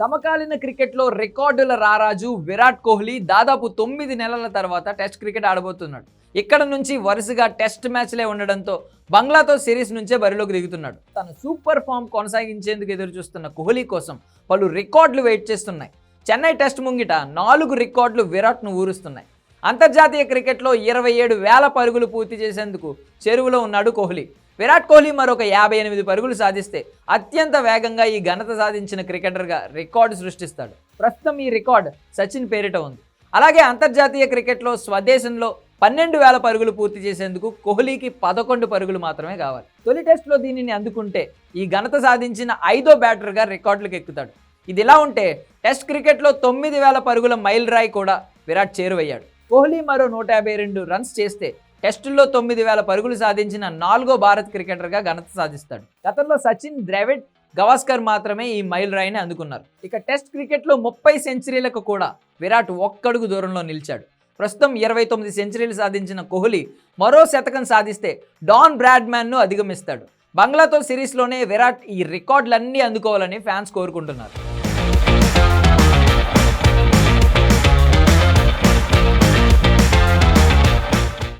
సమకాలీన క్రికెట్లో రికార్డుల రారాజు విరాట్ కోహ్లీ దాదాపు తొమ్మిది నెలల తర్వాత టెస్ట్ క్రికెట్ ఆడబోతున్నాడు. ఇక్కడ నుంచి వరుసగా టెస్ట్ మ్యాచ్లే ఉండడంతో బంగ్లాతో సిరీస్ నుంచే బరిలోకి దిగుతున్నాడు. తన సూపర్ ఫామ్ కొనసాగించేందుకు ఎదురు చూస్తున్న కోహ్లీ కోసం పలు రికార్డులు వెయిట్ చేస్తున్నాయి. చెన్నై టెస్ట్ ముంగిట నాలుగు రికార్డులు విరాట్ను ఊరుస్తున్నాయి. అంతర్జాతీయ క్రికెట్లో ఇరవై ఏడు వేల పరుగులు పూర్తి చేసేందుకు చెరువులో ఉన్నాడు కోహ్లీ. విరాట్ కోహ్లీ మరొక యాభై ఎనిమిది పరుగులు సాధిస్తే అత్యంత వేగంగా ఈ ఘనత సాధించిన క్రికెటర్గా రికార్డు సృష్టిస్తాడు. ప్రస్తుతం ఈ రికార్డు సచిన్ పేరిట ఉంది. అలాగే అంతర్జాతీయ క్రికెట్లో స్వదేశంలో పన్నెండు వేల పరుగులు పూర్తి చేసేందుకు కోహ్లీకి పదకొండు పరుగులు మాత్రమే కావాలి. తొలి టెస్ట్లో దీనిని అందుకుంటే ఈ ఘనత సాధించిన ఐదో బ్యాటర్గా రికార్డులకు ఎక్కుతాడు. ఇది ఇలా ఉంటే టెస్ట్ క్రికెట్లో తొమ్మిది వేల పరుగుల మైల్ రాయ్ కూడా విరాట్ చేరువయ్యాడు. కోహ్లీ మరో నూట యాభై రెండు రన్స్ చేస్తే టెస్టుల్లో తొమ్మిది వేల పరుగులు సాధించిన నాలుగో భారత్ క్రికెటర్గా ఘనత సాధిస్తాడు. గతంలో సచిన్ ద్రవిడ్ గవాస్కర్ మాత్రమే ఈ మైల్ రాయిని అందుకున్నారు. ఇక టెస్ట్ క్రికెట్లో ముప్పై సెంచరీలకు కూడా విరాట్ ఒక్కడుగు దూరంలో నిలిచాడు. ప్రస్తుతం ఇరవై తొమ్మిది సెంచరీలు సాధించిన కోహ్లీ మరో శతకం సాధిస్తే డాన్ బ్రాడ్మ్యాన్ను అధిగమిస్తాడు. బంగ్లాతో సిరీస్లోనే విరాట్ ఈ రికార్డులన్నీ అందుకోవాలని ఫ్యాన్స్ కోరుకుంటున్నారు.